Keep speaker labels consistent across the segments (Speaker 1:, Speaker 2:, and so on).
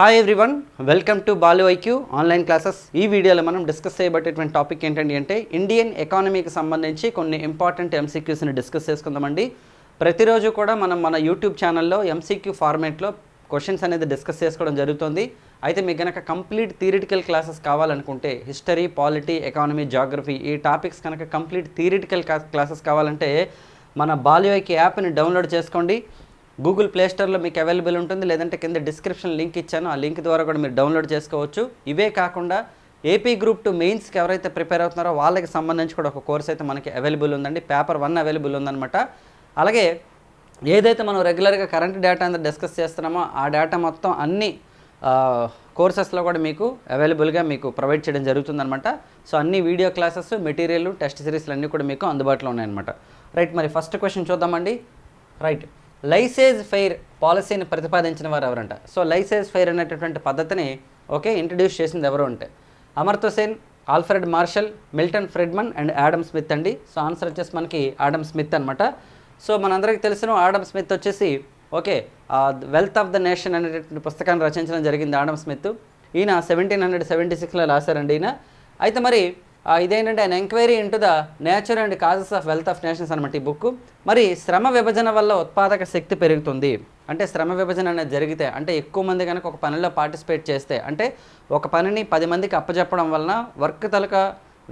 Speaker 1: Hi everyone welcome to Balu IQ online classes ఈ వీడియోలో మనం డిస్కస్ చేయబట్టేటువంటి టాపిక్ ఏంటండి అంటే ఇండియన్ ఎకానమీకి సంబంధించి కొన్ని ఇంపార్టెంట్ ఎంసీక్యూస్ని డిస్కస్ చేసుకుందామండి. ప్రతిరోజు కూడా మనం మన యూట్యూబ్ ఛానల్లో ఎంసీక్యూ ఫార్మేట్లో క్వశ్చన్స్ అనేది డిస్కస్ చేసుకోవడం జరుగుతుంది. అయితే మీకు కనుక కంప్లీట్ థియరిటికల్ క్లాసెస్ కావాలనుకుంటే హిస్టరీ పాలిటీ ఎకానమీ జాగ్రఫీ ఈ టాపిక్స్ కనుక కంప్లీట్ థియరిటికల్ క్లాసెస్ కావాలంటే మన బాలు యాప్ని డౌన్లోడ్ చేసుకోండి. గూగుల్ ప్లే స్టోర్లో మీకు అవైలబుల్ ఉంటుంది. లేదంటే కింద డిస్క్రిప్షన్ లింక్ ఇచ్చాను. ఆ లింక్ ద్వారా కూడా మీరు డౌన్లోడ్ చేసుకోవచ్చు. ఇవే కాకుండా ఏపీ గ్రూప్ టు మెయిన్స్కి ఎవరైతే ప్రిపేర్ అవుతున్నారో వాళ్ళకి సంబంధించి కూడా ఒక కోర్స్ అయితే మనకి అవైలబుల్ ఉందండి. పేపర్ వన్ అవైలబుల్ ఉందన్నమాట. అలాగే ఏదైతే మనం రెగ్యులర్గా కరెంట్ డేటా అంతా డిస్కస్ చేస్తున్నామో ఆ డేటా మొత్తం అన్ని కోర్సెస్లో కూడా మీకు అవైలబుల్గా మీకు ప్రొవైడ్ చేయడం జరుగుతుందన్నమాట. సో అన్ని వీడియో క్లాసెస్ మెటీరియల్ టెస్ట్ సిరీస్లు అన్నీ కూడా మీకు అందుబాటులో ఉన్నాయన్నమాట. రైట్ మరి ఫస్ట్ క్వశ్చన్ చూద్దామండి. రైట్. లైసేజ్ ఫెయిర్ పాలసీని ప్రతిపాదించిన వారు ఎవరంట? సో లైసేజ్ ఫెయిర్ అనేటటువంటి పద్ధతిని ఓకే ఇంట్రడ్యూస్ చేసింది ఎవరు అంటే Amartya Sen Alfred Marshall Milton Friedman and Adam Smith అండి. సో ఆన్సర్ వచ్చేసి మనకి యాడమ్ స్మిత్ అనమాట సో మనందరికీ తెలిసిన ఆడమ్ స్మిత్ వచ్చేసి okay wealth of the nation అనేటటువంటి పుస్తకాన్ని రచించడం జరిగింది ఆడమ్ స్మిత్. ఈయన సెవెంటీన్ హండ్రెడ్ సెవెంటీ సిక్స్లో రాశారండి ఈయన. అయితే మరి ఇదేంటంటే ఆయన enquiry into the nature and causes of wealth of nations అనమాట ఈ బుక్ మరి శ్రమ విభజన వల్ల ఉత్పాదక శక్తి పెరుగుతుంది. అంటే శ్రమ విభజన అనేది జరిగితే అంటే ఎక్కువ మంది కనుక ఒక పనిలో పార్టిసిపేట్ చేస్తే అంటే ఒక పనిని పది మందికి అప్పచెప్పడం వలన వర్క్ తలక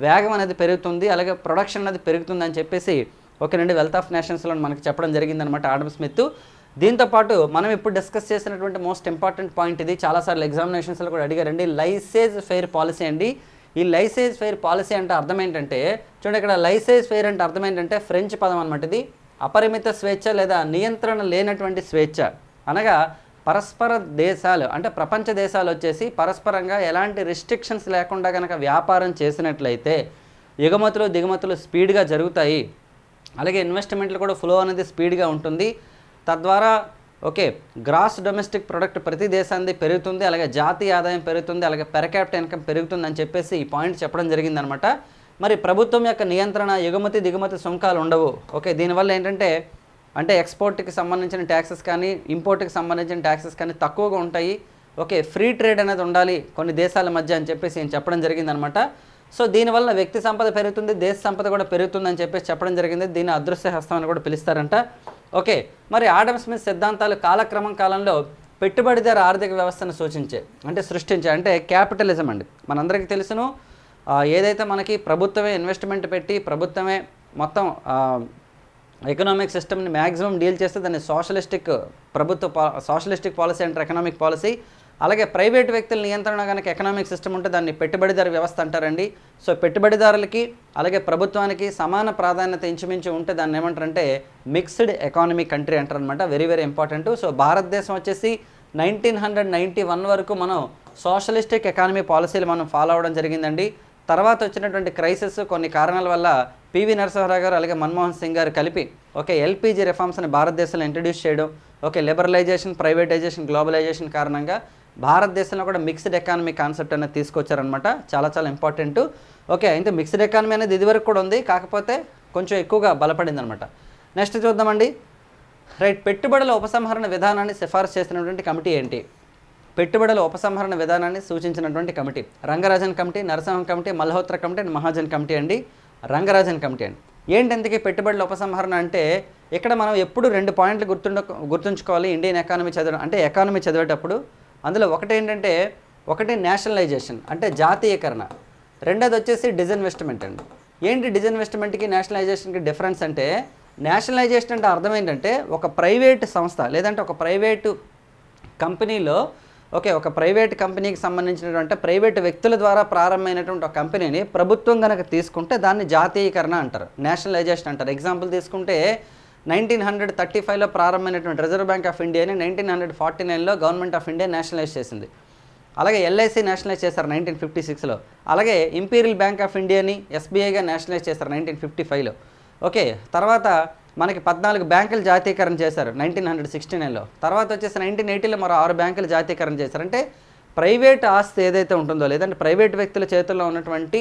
Speaker 1: వేగం అనేది పెరుగుతుంది అలాగే ప్రొడక్షన్ అనేది పెరుగుతుంది అని చెప్పేసి ఒక రెండు వెల్త్ ఆఫ్ నేషన్స్లో మనకి చెప్పడం జరిగిందనమాట ఆడమ్ స్మిత్. దీంతో పాటు మనం ఇప్పుడు డిస్కస్ చేసినటువంటి మోస్ట్ ఇంపార్టెంట్ పాయింట్ ఇది. చాలాసార్లు ఎగ్జామినేషన్స్లో కూడా అడిగారండి. లైసేజ్ ఫెయిర్ పాలసీ అండి. ఈ లైసేజ్ ఫెయిర్ పాలసీ అంటే అర్థం ఏంటంటే చూడండి ఇక్కడ లైసేజ్ ఫెయిర్ అంటే అర్థం ఏంటంటే ఫ్రెంచ్ పదం అనమాట ఇది. అపరిమిత స్వేచ్ఛ లేదా నియంత్రణ లేనటువంటి స్వేచ్ఛ. అనగా పరస్పర దేశాలు అంటే ప్రపంచ దేశాలు వచ్చేసి పరస్పరంగా ఎలాంటి రిస్ట్రిక్షన్స్ లేకుండా కనుక వ్యాపారం చేసినట్లయితే ఎగుమతులు దిగుమతులు స్పీడ్గా జరుగుతాయి. అలాగే ఇన్వెస్ట్మెంట్లు కూడా ఫ్లో అనేది స్పీడ్గా ఉంటుంది. తద్వారా ఓకే గ్రాస్ డొమెస్టిక్ ప్రొడక్ట్ ప్రతి దేశాన్ని పెరుగుతుంది అలాగే జాతీయ ఆదాయం పెరుగుతుంది అలాగే పెర్ ఇన్కమ్ పెరుగుతుంది అని చెప్పేసి ఈ పాయింట్ చెప్పడం జరిగిందనమాట. మరి ప్రభుత్వం యొక్క నియంత్రణ ఎగుమతి దిగుమతి సుంకాలు ఉండవు. ఓకే దీనివల్ల ఏంటంటే అంటే ఎక్స్పోర్ట్కి సంబంధించిన ట్యాక్సెస్ కానీ ఇంపోర్ట్కి సంబంధించిన ట్యాక్సెస్ కానీ తక్కువగా ఉంటాయి. ఓకే ఫ్రీ ట్రేడ్ అనేది ఉండాలి కొన్ని దేశాల మధ్య అని చెప్పేసి నేను చెప్పడం జరిగిందనమాట. సో దీనివల్ల వ్యక్తి సంపద పెరుగుతుంది దేశ సంపద కూడా పెరుగుతుందని చెప్పేసి చెప్పడం జరిగింది. దీన్ని అదృశ్య హస్తం అని కూడా పిలుస్తారంట. ఓకే మరి ఆడమ్ స్మిత్ సిద్ధాంతాలు కాలక్రమం కాలంలో పెట్టుబడిదారు ఆర్థిక వ్యవస్థను సూచించే అంటే సృష్టించే అంటే క్యాపిటలిజం అండి. మనందరికీ తెలుసును ఏదైతే మనకి ప్రభుత్వమే ఇన్వెస్ట్మెంట్ పెట్టి ప్రభుత్వమే మొత్తం ఎకనామిక్ సిస్టమ్ని మ్యాక్సిమం డీల్ చేస్తే దాన్ని సోషలిస్టిక్ ప్రభుత్వ పా సోషలిస్టిక్ పాలసీ అంటారు ఎకనామిక్ పాలసీ అలాగే ప్రైవేట్ వ్యక్తుల నియంత్రణ కనుక ఎకనామిక్ సిస్టమ్ ఉంటే దాన్ని పెట్టుబడిదారు వ్యవస్థ అంటారండి. సో పెట్టుబడిదారులకి అలాగే ప్రభుత్వానికి సమాన ప్రాధాన్యత ఇంచుమించు ఉంటే దాన్ని ఏమంటారంటే మిక్స్డ్ ఎకానమీ కంట్రీ అంటారు అనమాట వెరీ వెరీ ఇంపార్టెంట్. సో భారతదేశం వచ్చేసి నైన్టీన్ హండ్రెడ్ నైంటీ వన్ వరకు మనం సోషలిస్టిక్ ఎకానమీ పాలసీలు మనం ఫాలో అవ్వడం జరిగిందండి. తర్వాత వచ్చినటువంటి క్రైసిస్ కొన్ని కారణాల వల్ల పివి నరసింహారావు గారు అలాగే మన్మోహన్ సింగ్ గారు కలిపి ఓకే ఎల్పిజి రిఫార్మ్స్ని భారతదేశంలో ఇంట్రడ్యూస్ చేయడం ఓకే లిబరలైజేషన్ ప్రైవేటైజేషన్ గ్లోబలైజేషన్ కారణంగా భారతదేశంలో కూడా మిక్స్డ్ ఎకానమీ కాన్సెప్ట్ అనేది తీసుకొచ్చారనమాట చాలా చాలా ఇంపార్టెంట్ ఓకే అయితే మిక్స్డ్ ఎకానమీ అనేది ఇదివరకు కూడా ఉంది. కాకపోతే కొంచెం ఎక్కువగా బలపడింది అనమాట నెక్స్ట్ చూద్దామండి. రైట్ పెట్టుబడుల ఉపసంహరణ విధానాన్ని సిఫార్సు చేసినటువంటి కమిటీ ఏంటి? పెట్టుబడుల ఉపసంహరణ విధానాన్ని సూచించినటువంటి committee. Rangarajan committee Narasimham committee Malhotra committee and Mahajan committee అండి. రంగరాజన్ కమిటీ అండి. ఏంటి ఎందుకు పెట్టుబడుల ఉపసంహరణ అంటే ఇక్కడ మనం ఎప్పుడు రెండు పాయింట్లు గుర్తుండ గుర్తుంచుకోవాలి. ఇండియన్ ఎకానమీ చదవడం అంటే ఎకానమీ చదివేటప్పుడు అందులో ఒకటి ఏంటంటే ఒకటి నేషనలైజేషన్ అంటే జాతీయకరణ. రెండోది వచ్చేసి డిజన్వెస్ట్మెంట్ అండి. ఏంటి డిజన్వెస్ట్మెంట్కి నేషనలైజేషన్కి డిఫరెన్స్ అంటే నేషనలైజేషన్ అంటే అర్థం ఏంటంటే ఒక ప్రైవేట్ సంస్థ లేదంటే ఒక ప్రైవేటు కంపెనీలో ఓకే ఒక ప్రైవేట్ కంపెనీకి సంబంధించినటువంటి ప్రైవేట్ వ్యక్తుల ద్వారా ప్రారంభమైనటువంటి ఒక కంపెనీని ప్రభుత్వం కనుక తీసుకుంటే దాన్ని జాతీయకరణ అంటారు నేషనలైజేషన్ అంటారు. ఎగ్జాంపుల్ తీసుకుంటే నైన్టీన్ హండ్రెడ్ థర్టీ ఫైవ్లో ప్రారంభమైనటువంటి రిజర్వ్ బ్యాంక్ ఆఫ్ ఇండియాని నైన్టీన్ హండ్రెడ్ ఫార్టీ నైన్లో గవర్నమెంట్ ఆఫ్ ఇండియా నేషనలైజ్ చేసింది. అలాగే ఎల్ఐసి నేషనలైజ్ చేశారు నైన్టీన్ ఫిఫ్టీ సిక్స్లో. అలాగే ఇంపీరియల్ బ్యాంక్ ఆఫ్ ఇండియాని ఎస్బీఐగా నేషనలైజ్ చేశారు నైన్టీన్ ఫిఫ్టీ ఫైవ్లో. ఓకే తర్వాత మనకి పద్నాలుగు బ్యాంకులు జాతీయకరణ చేశారు నైన్టీన్ హండ్రెడ్ సిక్స్టీ నైన్లో. తర్వాత వచ్చేసి నైన్టీన్ ఎయిటీలో మరో ఆరు బ్యాంకులు జాతీయకరణ చేశారు. అంటే ప్రైవేట్ ఆస్తి ఏదైతే ఉంటుందో లేదంటే ప్రైవేట్ వ్యక్తుల చేతుల్లో ఉన్నటువంటి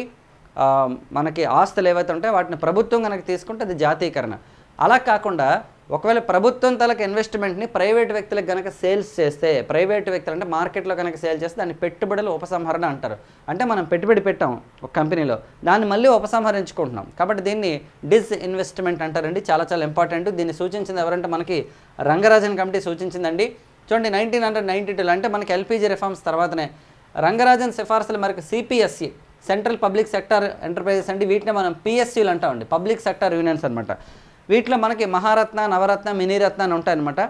Speaker 1: మనకి ఆస్తులు ఏవైతే ఉంటాయో వాటిని ప్రభుత్వం కనుక తీసుకుంటే అది జాతీయకరణ. అలా కాకుండా ఒకవేళ ప్రభుత్వం తలకు ఇన్వెస్ట్మెంట్ని ప్రైవేట్ వ్యక్తులకు కనుక సేల్స్ చేస్తే ప్రైవేట్ వ్యక్తులు అంటే మార్కెట్లో కనుక సేల్ చేస్తే దాన్ని పెట్టుబడుల ఉపసంహరణ అంటారు. అంటే మనం పెట్టుబడి పెట్టాం ఒక కంపెనీలో దాన్ని మళ్ళీ ఉపసంహరించుకుంటున్నాం. కాబట్టి దీన్ని డిస్ ఇన్వెస్ట్మెంట్ అంటారండి. చాలా చాలా ఇంపార్టెంట్ దీన్ని సూచించింది ఎవరంటే మనకి రంగరాజన్ కమిటీ సూచించిందండి. చూడండి నైన్టీన్ హండ్రెడ్ నైంటీ టూలో అంటే మనకి ఎల్పిజి రిఫార్మ్స్ తర్వాతనే. రంగరాజన్ సిఫార్సులు మనకు CPSC central public sector enterprises అండి. వీటిని మనం పిఎస్సీలు అంటామండి. పబ్లిక్ సెక్టర్ యూనియన్స్ అనమాట వీటిలో మనకి మహారత్న నవరత్న మినీరత్న అని ఉంటాయన్నమాట.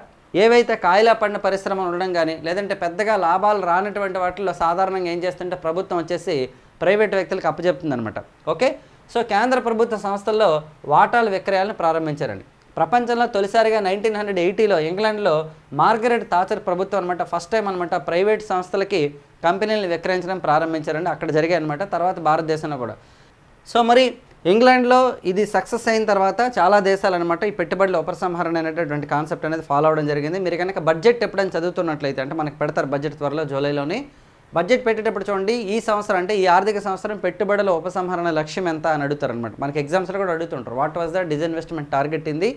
Speaker 1: ఏవైతే కాయలా పడిన పరిశ్రమలు ఉండడం కానీ లేదంటే పెద్దగా లాభాలు రానటువంటి వాటిల్లో సాధారణంగా ఏం చేస్తుంటే ప్రభుత్వం వచ్చేసి ప్రైవేట్ వ్యక్తులకు అప్పచెప్తుందనమాట ఓకే? సో కేంద్ర ప్రభుత్వ సంస్థల్లో వాటాల విక్రయాలను ప్రారంభించారండి. ప్రపంచంలో తొలిసారిగా నైన్టీన్ హండ్రెడ్ ఎయిటీలో ఇంగ్లాండ్లో మార్గరెట్ తాచర్ ప్రభుత్వం అనమాట ఫస్ట్ టైం అనమాట ప్రైవేట్ సంస్థలకి కంపెనీలను విక్రయించడం ప్రారంభించారండి. అక్కడ జరిగాయి అనమాట తర్వాత భారతదేశంలో కూడా. సో మరి ఇంగ్లాండ్లో ఇది సక్సెస్ అయిన తర్వాత చాలా దేశాలు అనమాట ఈ పెట్టుబడుల ఉపసంహరణ అనేటటువంటి కాన్సెప్ట్ అనేది ఫాలో అవడం జరిగింది. మీరు కనుక బడ్జెట్ ఎప్పుడైనా చదువుతున్నట్లయితే అంటే మనకి పెడతారు బడ్జెట్ త్వరలో జూలైలోని బడ్జెట్ పెట్టేటప్పుడు చూడండి ఈ సంవత్సరం అంటే ఈ ఆర్థిక సంవత్సరం పెట్టుబడుల ఉపసంహరణ లక్ష్యం ఎంత అని అడుగుతారు అనమాట మనకి ఎగ్జామ్స్లో కూడా అడుగుతుంటారు what was the disinvestment target in the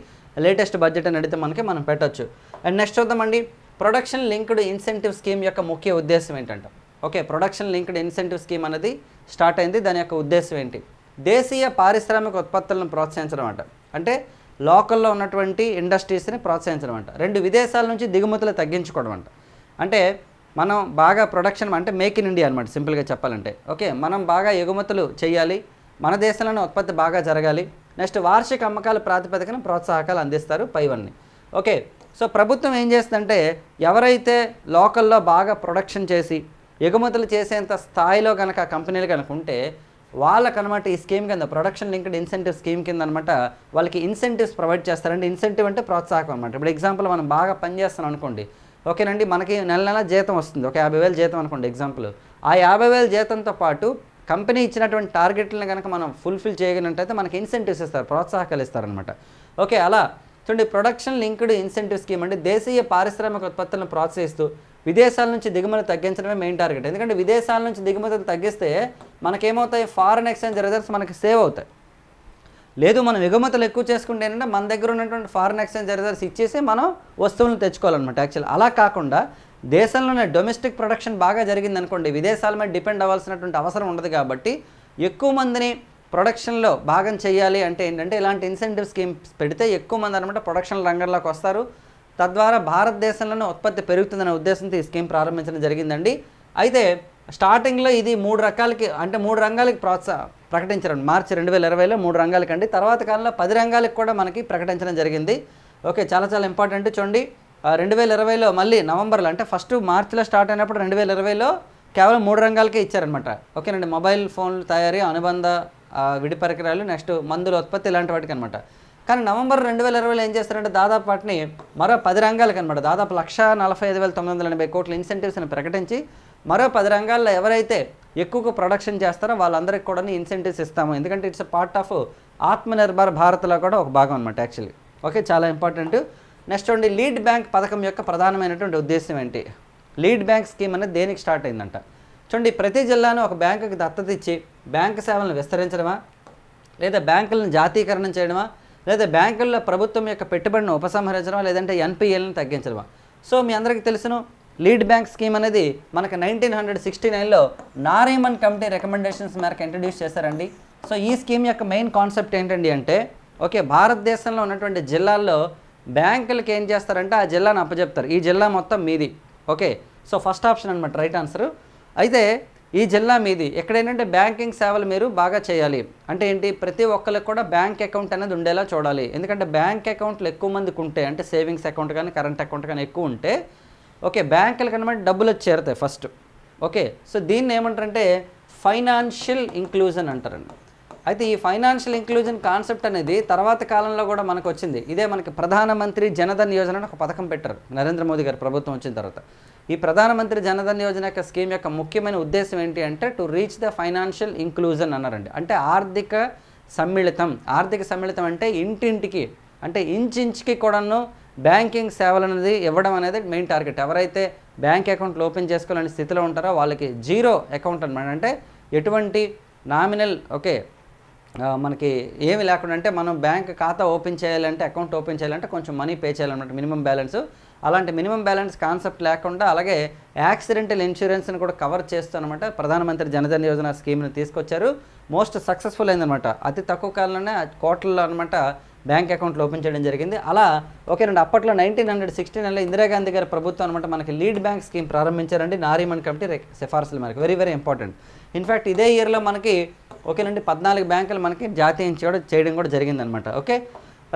Speaker 1: latest budget అని అడిగితే మనకి మనం పెట్టొచ్చు. అండ్ నెక్స్ట్ చూద్దామండి ప్రొడక్షన్ లింక్డ్ ఇన్సెంటివ్ స్కీమ్ యొక్క ముఖ్య ఉద్దేశం ఏంటంటే? Okay production linked incentive scheme అనేది స్టార్ట్ అయింది దాని యొక్క ఉద్దేశం ఏంటి? దేశీయ పారిశ్రామిక ఉత్పత్తులను ప్రోత్సహించడం అంట. అంటే లోకల్లో ఉన్నటువంటి ఇండస్ట్రీస్ని ప్రోత్సహించడం అంట. రెండు విదేశాల నుంచి దిగుమతులు తగ్గించుకోవడం అంట. అంటే మనం బాగా ప్రొడక్షన్ అంటే మేక్ ఇన్ ఇండియా అనమాట సింపుల్గా చెప్పాలంటే. ఓకే మనం బాగా ఎగుమతులు చేయాలి మన దేశంలోనే ఉత్పత్తి బాగా జరగాలి నెక్స్ట్ వార్షిక అమ్మకాల ప్రాతిపదికన ప్రోత్సాహకాలు అందిస్తారు పైవన్నీ. ఓకే సో ప్రభుత్వం ఏం చేస్తుందంటే ఎవరైతే లోకల్లో బాగా ప్రొడక్షన్ చేసి ఎగుమతులు చేసేంత స్థాయిలో కనుక కంపెనీలు కనుక ఉంటే వాళ్ళకనమాట ఈ స్కీమ్ కింద ప్రొడక్షన్ లింక్డ్ ఇన్సెంటివ్ స్కీమ్ కింద అనమాట వాళ్ళకి ఇన్సెంటివ్స్ ప్రొవైడ్ చేస్తారండి. ఇన్సెంటివ్ అంటే ప్రోత్సాహం అనమాట. ఇప్పుడు ఎగ్జాంపుల్ మనం బాగా పనిచేస్తున్నాం అనుకోండి. ఓకేనండి మనకి నెల నెల జీతం వస్తుంది. ఒక యాభై వేలు జీతం అనుకోండి ఎగ్జాంపుల్ ఆ యాభై వేల జీతంతో పాటు కంపెనీ ఇచ్చినటువంటి టార్గెట్లను కనుక మనం ఫుల్ఫిల్ చేయగలిగినట్టయితే మనకి ఇన్సెంటివ్స్ ఇస్తారు ప్రోత్సాహకాలు ఇస్తారనమాట. ఓకే అలా. చూడండి ప్రొడక్షన్ లింక్డ్ ఇన్సెంటివ్ స్కీమ్ అంటే దేశీయ పారిశ్రామిక ఉత్పత్తులను ప్రోత్సహిస్తూ విదేశాల నుంచి దిగుమతి తగ్గించడమే మెయిన్ టార్గెట్ ఎందుకంటే విదేశాల నుంచి దిగుమతులు తగ్గిస్తే మనకేమవుతాయి? ఫారెన్ ఎక్స్చేంజ్ రిజర్వ్స్ మనకి సేవ్ అవుతాయి. లేదు మనం ఎగుమతులు ఎక్కువ చేసుకుంటే ఏంటంటే మన దగ్గర ఉన్నటువంటి ఫారెన్ ఎక్స్చేంజ్ రిజర్వ్స్ ఇచ్చేసి మనం వస్తువులను తెచ్చుకోవాలన్నమాట యాక్చువల్ అలా కాకుండా దేశంలోనే డొమెస్టిక్ ప్రొడక్షన్ బాగా జరిగింది అనుకోండి విదేశాల మీద డిపెండ్ అవ్వాల్సినటువంటి అవసరం ఉండదు కాబట్టి ఎక్కువ మందిని ప్రొడక్షన్లో భాగం చేయాలి అంటే ఏంటంటే ఇలాంటి ఇన్సెంటివ్ స్కీమ్స్ పెడితే ఎక్కువ మంది అనమాట ప్రొడక్షన్ రంగంలోకి వస్తారు. తద్వారా భారతదేశంలోనే ఉత్పత్తి పెరుగుతుందనే ఉద్దేశంతో ఈ స్కీమ్ ప్రారంభించడం జరిగిందండి. అయితే స్టార్టింగ్లో ఇది మూడు రకాలకి అంటే మూడు రంగాలకి ప్రోత్సాహ ప్రకటించారు మార్చి రెండు వేల ఇరవైలో మూడు రంగాలకి అండి తర్వాత కాలంలో పది రంగాలకు కూడా మనకి ప్రకటించడం జరిగింది. ఓకే చాలా చాలా ఇంపార్టెంట్ చూడండి. రెండు వేల ఇరవైలో మళ్ళీ నవంబర్లో అంటే ఫస్ట్ మార్చిలో స్టార్ట్ అయినప్పుడు రెండు వేల ఇరవైలో కేవలం మూడు రంగాలకే ఇచ్చారనమాట ఓకేనండి మొబైల్ ఫోన్లు తయారీ అనుబంధ విడి పరికరాలు నెక్స్ట్ మందుల ఉత్పత్తి ఇలాంటి వాటికి అనమాట కానీ నవంబర్ రెండు వేల ఇరవైలో ఏం చేస్తారంటే దాదాపు వాటిని మరో పది రంగాలకు అనమాట దాదాపు లక్ష నలభై ఐదు వేల తొమ్మిది వందల ఎనభై కోట్ల ఇన్సెంటివ్స్ని ప్రకటించి మరో పది రంగాల్లో ఎవరైతే ఎక్కువగా ప్రొడక్షన్ చేస్తారో వాళ్ళందరికీ కూడా ఇన్సెంటివ్స్ ఇస్తాము. ఎందుకంటే ఇట్స్ పార్ట్ ఆఫ్ ఆత్మనిర్భర్ భారత్లో కూడా ఒక భాగం అనమాట యాక్చువల్లీ ఓకే చాలా ఇంపార్టెంట్ నెక్స్ట్ ఉండి లీడ్ బ్యాంక్ పథకం యొక్క ప్రధానమైనటువంటి ఉద్దేశం ఏంటి? లీడ్ బ్యాంక్ స్కీమ్ అనేది దేనికి స్టార్ట్ అయిందంట? చూడండి ప్రతి జిల్లాను ఒక బ్యాంకుకి దత్తత ఇచ్చి బ్యాంక్ సేవలను విస్తరించడమా? లేదా బ్యాంకులను జాతీకరణం చేయడమా? లేదా బ్యాంకుల్లో ప్రభుత్వం యొక్క పెట్టుబడిని ఉపసంహరించడం లేదంటే ఎన్పిఎల్ని తగ్గించడమా? సో మీ అందరికీ తెలుసును లీడ్ బ్యాంక్ స్కీమ్ అనేది మనకు నైన్టీన్ హండ్రెడ్ సిక్స్టీ నైన్లో నారేమన్ కమిటీ రికమెండేషన్స్ మేరకు ఇంట్రడ్యూస్ చేశారండి. సో ఈ స్కీమ్ యొక్క మెయిన్ కాన్సెప్ట్ ఏంటండి అంటే ఓకే భారతదేశంలో ఉన్నటువంటి జిల్లాల్లో బ్యాంకులకి ఏం చేస్తారంటే ఆ జిల్లాను అప్పచెప్తారు ఈ జిల్లా మొత్తం మీది. ఓకే సో ఫస్ట్ ఆప్షన్ అనమాట రైట్ ఆన్సర్. అయితే ఈ జిల్లా మీది ఎక్కడేంటంటే బ్యాంకింగ్ సేవలు మీరు బాగా చేయాలి. అంటే ఏంటి? ప్రతి ఒక్కరికి కూడా బ్యాంక్ అకౌంట్ అనేది ఉండేలా చూడాలి. ఎందుకంటే బ్యాంక్ అకౌంట్లు ఎక్కువ మందికి ఉంటే అంటే సేవింగ్స్ అకౌంట్ కానీ కరెంట్ అకౌంట్ కానీ ఎక్కువ ఉంటే ఓకే బ్యాంకులు కనబడి డబ్బులు వచ్చి చేరుతాయి ఫస్ట్. ఓకే సో దీన్ని ఏమంటారంటే ఫైనాన్షియల్ ఇంక్లూజన్ అంటారండి. అయితే ఈ ఫైనాన్షియల్ ఇంక్లూజన్ కాన్సెప్ట్ అనేది తర్వాత కాలంలో కూడా మనకు వచ్చింది. ఇదే మనకి ప్రధానమంత్రి జనధన్ యోజన అని ఒక పథకం పెట్టారు నరేంద్ర మోదీ గారు ప్రభుత్వం వచ్చిన తర్వాత. ఈ ప్రధానమంత్రి జనధన్ యోజన యొక్క స్కీమ్ యొక్క ముఖ్యమైన ఉద్దేశం ఏంటి అంటే to reach the financial inclusion అన్నారండి. అంటే ఆర్థిక సమ్మిళితం. ఆర్థిక సమ్మిళితం అంటే ఇంటింటికి అంటే ఇంచించికి కూడాను బ్యాంకింగ్ సేవలు అనేది ఇవ్వడం అనేది మెయిన్ టార్గెట్. ఎవరైతే బ్యాంక్ అకౌంట్లు ఓపెన్ చేసుకోవాలని స్థితిలో ఉంటారో వాళ్ళకి జీరో అకౌంట్ అనమాట అంటే ఎటువంటి నామినల్ ఓకే మనకి ఏమి లేకుండా అంటే మనం బ్యాంక్ ఖాతా ఓపెన్ చేయాలంటే అకౌంట్ ఓపెన్ చేయాలంటే కొంచెం మనీ పే చేయాలన్నమాట మినిమం బ్యాలెన్స్. అలాంటి మినిమం బ్యాలెన్స్ కాన్సెప్ట్ లేకుండా అలాగే యాక్సిడెంటల్ ఇన్సూరెన్స్ని కూడా కవర్ చేస్తూ అనమాట ప్రధానమంత్రి జనధన్ యోజన స్కీమ్ని తీసుకొచ్చారు. మోస్ట్ సక్సెస్ఫుల్ అయిందనమాట అతి తక్కువ కాలంలోనే కోట్లలో అనమాట బ్యాంక్ అకౌంట్లు ఓపెన్ చేయడం జరిగింది. అలా ఓకేనండి అప్పట్లో నైన్టీన్ హండ్రెడ్ సిక్స్టీ నైన్లో ఇందిరాగాంధీ గారి ప్రభుత్వం అనమాట మనకి లీడ్ బ్యాంక్ స్కీమ్ ప్రారంభించారండి. నారీమన్ కమిటీ సిఫార్సులు మనకి వెరీ వెరీ ఇంపార్టెంట్. ఇన్ఫ్యాక్ట్ ఇదే ఇయర్లో మనకి ఓకేనండి పద్నాలుగు బ్యాంకులు మనకి జాతీయం చేయడం కూడా జరిగిందనమాట ఓకే?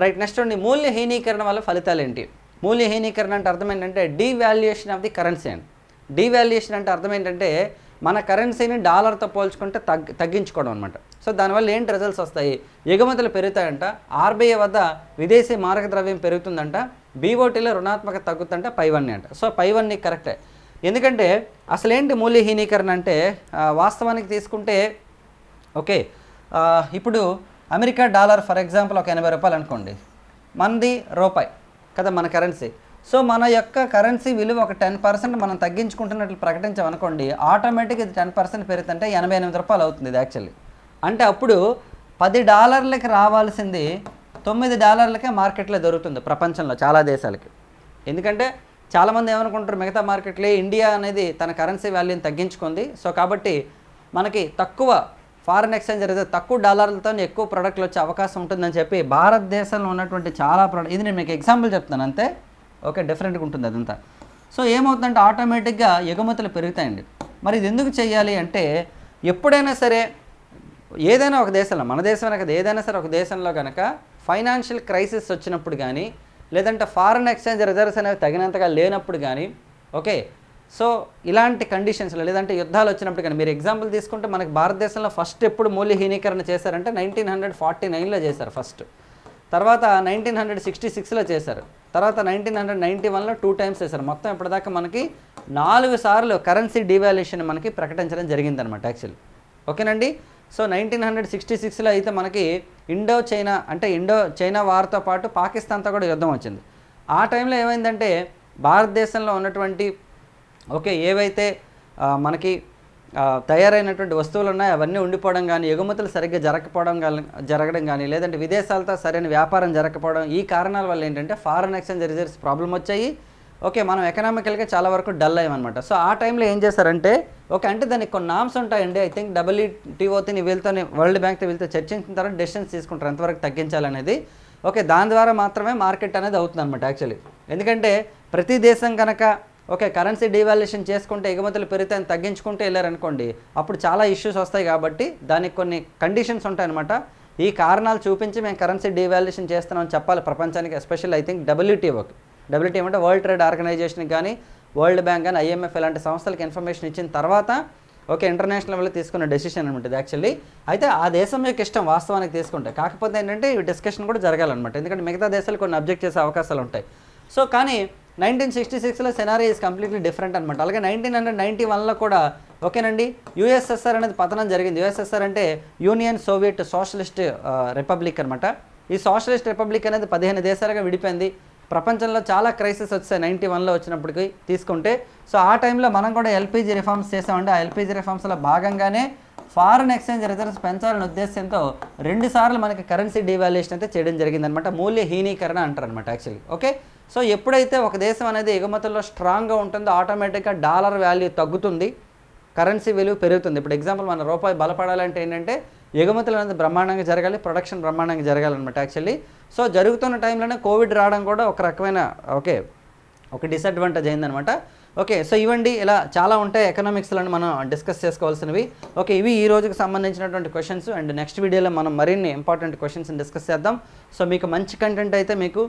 Speaker 1: రైట్ నెక్స్ట్ ఉండి మూల్యహీనీకరణ వల్ల ఫలితాలు ఏంటి మూల్యహీనీకరణ అంటే అర్థం ఏంటంటే డీవాల్యుయేషన్ ఆఫ్ ది కరెన్సీ అండి డీవాల్యుయేషన్ అంటే అర్థం ఏంటంటే మన కరెన్సీని డాలర్తో పోల్చుకుంటే తగ్గి తగ్గించుకోవడం అనమాట సో దానివల్ల ఏంటి రిజల్ట్స్ వస్తాయి? ఎగుమతులు పెరుగుతాయంట ఆర్బీఐ వద్ద విదేశీ మారక ద్రవ్యం పెరుగుతుందంట బీఓటీలో రుణాత్మక తగ్గుతుందంట పైవన్నీ అంట. సో పైవన్నీ కరెక్టే. ఎందుకంటే అసలేంటి మూల్యహీనీకరణ అంటే వాస్తవానికి తీసుకుంటే ఓకే ఇప్పుడు అమెరికా డాలర్ ఫర్ ఎగ్జాంపుల్ ఒక ఎనభై రూపాయలు అనుకోండి. మనది రూపాయి కదా మన కరెన్సీ. సో మన యొక్క కరెన్సీ విలువ ఒక టెన్ పర్సెంట్ మనం తగ్గించుకుంటున్నట్లు ప్రకటించామనుకోండి ఆటోమేటిక్ ఇది టెన్ పర్సెంట్ పెరుగుతుంటే ఎనభై ఎనిమిది రూపాయలు అవుతుంది ఇది యాక్చువల్లీ అంటే అప్పుడు పది డాలర్లకి రావాల్సింది తొమ్మిది డాలర్లకే మార్కెట్లో దొరుకుతుంది ప్రపంచంలో చాలా దేశాలకి. ఎందుకంటే చాలామంది ఏమనుకుంటారు మిగతా మార్కెట్లో ఇండియా అనేది తన కరెన్సీ వాల్యూని తగ్గించుకుంది. సో కాబట్టి మనకి తక్కువ ఫారెన్ ఎక్స్చేంజ్ అయితే తక్కువ డాలర్లతో ఎక్కువ ప్రోడక్ట్లు వచ్చే అవకాశం ఉంటుందని చెప్పి భారతదేశంలో ఉన్నటువంటి చాలా ప్రోడక్ట్ ఇది నేను మీకు ఎగ్జాంపుల్ చెప్తాను అంతే? ఓకే డిఫరెంట్గా ఉంటుంది అదంతా. సో ఏమవుతుందంటే ఆటోమేటిక్గా ఎగుమతులు పెరుగుతాయండి. మరి ఇది ఎందుకు చేయాలి అంటే ఎప్పుడైనా సరే ఏదైనా ఒక దేశంలో మన దేశం కదా ఏదైనా సరే ఒక దేశంలో కనుక ఫైనాన్షియల్ క్రైసిస్ వచ్చినప్పుడు కానీ లేదంటే ఫారెన్ ఎక్స్చేంజ్ రిజర్వ్స్ అనేవి తగినంతగా లేనప్పుడు కానీ ఓకే సో ఇలాంటి కండిషన్స్లో లేదంటే యుద్ధాలు వచ్చినప్పుడు కానీ మీరు ఎగ్జాంపుల్ తీసుకుంటే మనకి భారతదేశంలో ఫస్ట్ ఎప్పుడు మూల్యహీనీకరణ చేశారంటే నైన్టీన్ హండ్రెడ్ ఫార్టీ నైన్లో చేశారు ఫస్ట్ తర్వాత నైన్టీన్ హండ్రెడ్ సిక్స్టీ సిక్స్లో చేశారు. తర్వాత నైన్టీన్ హండ్రెడ్ నైంటీ వన్లో టూ టైమ్స్ చేశారు. మొత్తం ఇప్పటిదాకా మనకి నాలుగు సార్లు కరెన్సీ డివాల్యూషన్ మనకి ప్రకటించడం జరిగిందనమాట యాక్చువల్లీ ఓకేనండి సో నైన్టీన్ హండ్రెడ్ సిక్స్టీ సిక్స్లో అయితే మనకి ఇండో చైనా అంటే ఇండో చైనా వార్తో పాటు పాకిస్తాన్తో కూడా యుద్ధం వచ్చింది. ఆ టైంలో ఏమైందంటే భారతదేశంలో ఉన్నటువంటి ఓకే ఏవైతే మనకి తయారైనటువంటి వస్తువులు ఉన్నాయో అవన్నీ ఉండిపోవడం కానీ ఎగుమతులు సరిగ్గా జరగకపోవడం కానీ జరగడం కానీ లేదంటే విదేశాలతో సరైన వ్యాపారం జరగకపోవడం ఈ కారణాల వల్ల ఏంటంటే ఫారెన్ ఎక్స్చేంజ్ రిజర్వ్స్ ప్రాబ్లం వచ్చాయి. ఓకే మనం ఎకనామికల్గా చాలా వరకు డల్ అయ్యామన్నమాట. సో ఆ టైంలో ఏం చేశారంటే ఓకే అంటే దానికి కొన్ని నామ్స్ ఉంటాయండి. ఐ థింక్ డబ్ల్యూటీఓతో వీళ్ళతో వరల్డ్ బ్యాంక్తో వీళ్ళతో చర్చించిన తర్వాత డెసిషన్స్ తీసుకుంటారు. ఎంతవరకు తగ్గించాలనేది. ఓకే దాని ద్వారా మాత్రమే మార్కెట్ అనేది అవుతుంది అనమాట యాక్చువల్లీ ఎందుకంటే ప్రతి దేశం కనుక ఓకే కరెన్సీ డివాల్యుయేషన్ చేసుకుంటే ఎగుమతులు పెరుగుతాయని తగ్గించుకుంటూ వెళ్ళారనుకోండి అప్పుడు చాలా ఇష్యూస్ వస్తాయి కాబట్టి దానికి కొన్ని కండిషన్స్ ఉంటాయన్నమాట. ఈ కారణాలు చూపించి మేము కరెన్సీ డివాల్యుయేషన్ చేస్తున్నామని చెప్పాలి ప్రపంచానికి ఎస్పెషల్ ఐ థింక్ డబ్ల్యూటీఓకి డబ్ల్యూటీ అంటే వరల్డ్ ట్రేడ్ ఆర్గనైజేషన్ కానీ వరల్డ్ బ్యాంక్ కానీ ఐఎంఎఫ్ ఇలాంటి సంస్థలకు ఇన్ఫర్మేషన్ ఇచ్చిన తర్వాత ఓకే ఇంటర్నేషనల్ లెవెల్లో తీసుకున్న డెసిషన్ అనమాట ఇది యాక్చువల్లీ అయితే ఆ దేశం యొక్క ఇష్టం వాస్తవానికి తీసుకుంటే కాకపోతే ఏంటంటే ఈ డిస్కషన్ కూడా జరగాలన్నమాట. ఎందుకంటే మిగతా దేశాలు కొన్ని అబ్జెక్ట్ చేసే అవకాశాలు ఉంటాయి. సో కానీ నైన్టీన్ సిక్స్టీ సిక్స్లో సెనారీ ఈజ్ కంప్లీట్లీ డిఫరెంట్ అనమాట. అలాగే నైన్టీన్ హండ్రెడ్ నైంటీ వన్లో కూడా ఓకేనండి. యుఎస్ఎస్ఆర్ అనేది పతనం జరిగింది. యుఎస్ఎస్ఆర్ అంటే యూనియన్ సోవియట్ సోషలిస్ట్ రిపబ్లిక్ అనమాట. ఈ సోషలిస్ట్ రిపబ్లిక్ అనేది పదిహేను దేశాలుగా విడిపోయింది. ప్రపంచంలో చాలా క్రైసిస్ వచ్చాయి నైంటీ వన్లో వచ్చినప్పటికి తీసుకుంటే. సో ఆ టైంలో మనం కూడా ఎల్పిజి రిఫార్మ్స్ చేసామంటే ఆ ఎల్పిజి రిఫార్మ్స్లో భాగంగానే ఫారెన్ ఎక్స్చేంజ్ రిజర్వ్స్ పెంచాలనే ఉద్దేశంతో రెండు సార్లు మనకి కరెన్సీ డివాల్యుయేషన్ అయితే చేయడం జరిగిందనమాట మూల్యహీనీకరణ అంటారు అనమాట యాక్చువల్లీ ఓకే సో ఎప్పుడైతే ఒక దేశం అనేది ఎగుమతుల్లో స్ట్రాంగ్గా ఉంటుందో ఆటోమేటిక్గా డాలర్ వాల్యూ తగ్గుతుంది కరెన్సీ విలువ పెరుగుతుంది. ఇప్పుడు ఎగ్జాంపుల్ మన రూపాయి బలపడాలంటే ఏంటంటే ఎగుమతులు అనేది బ్రహ్మాండంగా జరగాలి ప్రొడక్షన్ బ్రహ్మాండంగా జరగాలన్నమాట యాక్చువల్లీ సో జరుగుతున్న టైంలోనే కోవిడ్ రావడం కూడా ఒక రకమైన ఓకే ఒక డిసడ్వాంటేజ్ అయిందనమాట ఓకే సో ఇవండి ఇలా చాలా ఉంటాయి ఎకనామిక్స్లను మనం డిస్కస్ చేసుకోవాల్సినవి. ఓకే ఇవి ఈ రోజుకి సంబంధించినటువంటి క్వశ్చన్స్ అండ్ నెక్స్ట్ వీడియోలో మనం మరిన్ని ఇంపార్టెంట్ క్వశ్చన్స్ డిస్కస్ చేద్దాం. సో మీకు మంచి కంటెంట్ అయితే మీకు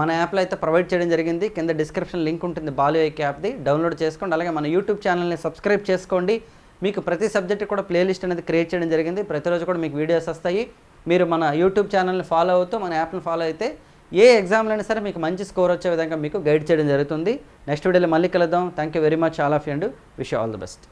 Speaker 1: మన యాప్లో అయితే ప్రొవైడ్ చేయడం జరిగింది. కింద డిస్క్రిప్షన్ లింక్ ఉంటుంది బాలు ఐక్ యాప్ది డౌన్లోడ్ చేసుకోండి. అలాగే మన యూట్యూబ్ ఛానల్ని సబ్స్క్రైబ్ చేసుకోండి. మీకు ప్రతి సబ్జెక్ట్ కూడా ప్లేలిస్ట్ అనేది క్రియేట్ చేయడం జరిగింది. ప్రతిరోజు కూడా మీకు వీడియోస్ వస్తాయి. మీరు మన యూట్యూబ్ ఛానల్ని ఫాలో అవుతూ మన యాప్ని ఫాలో అయితే ఏ ఎగ్జామ్లో అయినా సరే మీకు మంచి స్కోర్ వచ్చే విధంగా మీకు గైడ్ చేయడం జరుగుతుంది. నెక్స్ట్ వీడియోలో మళ్ళీ కలుద్దాం. Thank you very much all of you and wish all the best